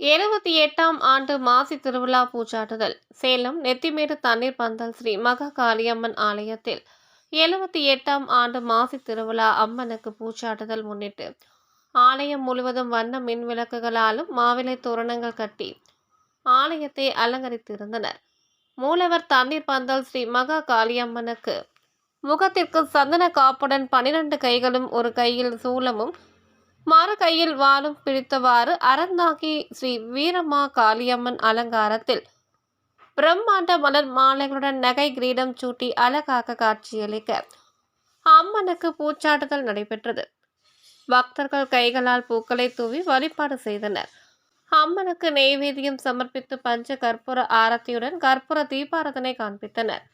எழுபத்தி எட்டாம் ஆண்டு மாசி திருவிழா பூச்சாட்டுதல் சேலம் நெத்திமேடு தண்ணீர் பந்தல் ஸ்ரீ மகா காளியம்மன் ஆலயத்தில் எழுபத்தி எட்டாம் ஆண்டு மாசி திருவிழா அம்மனுக்கு பூச்சாட்டுதல் முன்னிட்டு ஆலயம் முழுவதும் வண்ண மின் விளக்குகளாலும் மாவிலை தோரணங்கள் கட்டி ஆலயத்தை அலங்கரித்திருந்தனர். மூலவர் தண்ணீர் பந்தல் ஸ்ரீ மகா காளியம்மனுக்கு முகத்திற்கு சந்தன காப்புடன் பனிரெண்டு கைகளும் ஒரு கையில் சூலமும் மறு கையில் வாளும் பிடித்தவாறு அறந்தாகி ஸ்ரீ வீரமா காளியம்மன் அலங்காரத்தில். பிரம்மாண்ட மலர் மாலைகளுடன் நகை கிரீடம் சூட்டி அழகாக காட்சியளிக்க அம்மனுக்கு பூச்சாட்டுதல் நடைபெற்றது. பக்தர்கள் கைகளால் பூக்களை தூவி வழிபாடு செய்தனர். அம்மனுக்கு நெய்வேதியம் சமர்ப்பித்து பஞ்ச கற்பூர ஆரத்தியுடன் கற்பூர தீபாரதனை காண்பித்தனர்.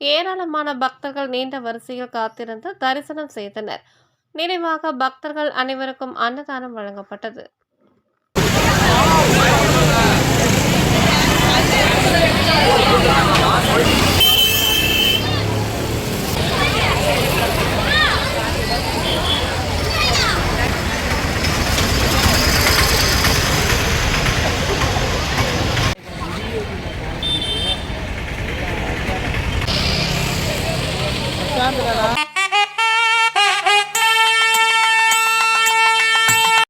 ஏராளமான பக்தர்கள் நீண்ட வரிசையில் காத்திருந்து தரிசனம் செய்தனர். நிறைவாக பக்தர்கள் அனைவருக்கும் அன்னதானம் வழங்கப்பட்டது. 사람들아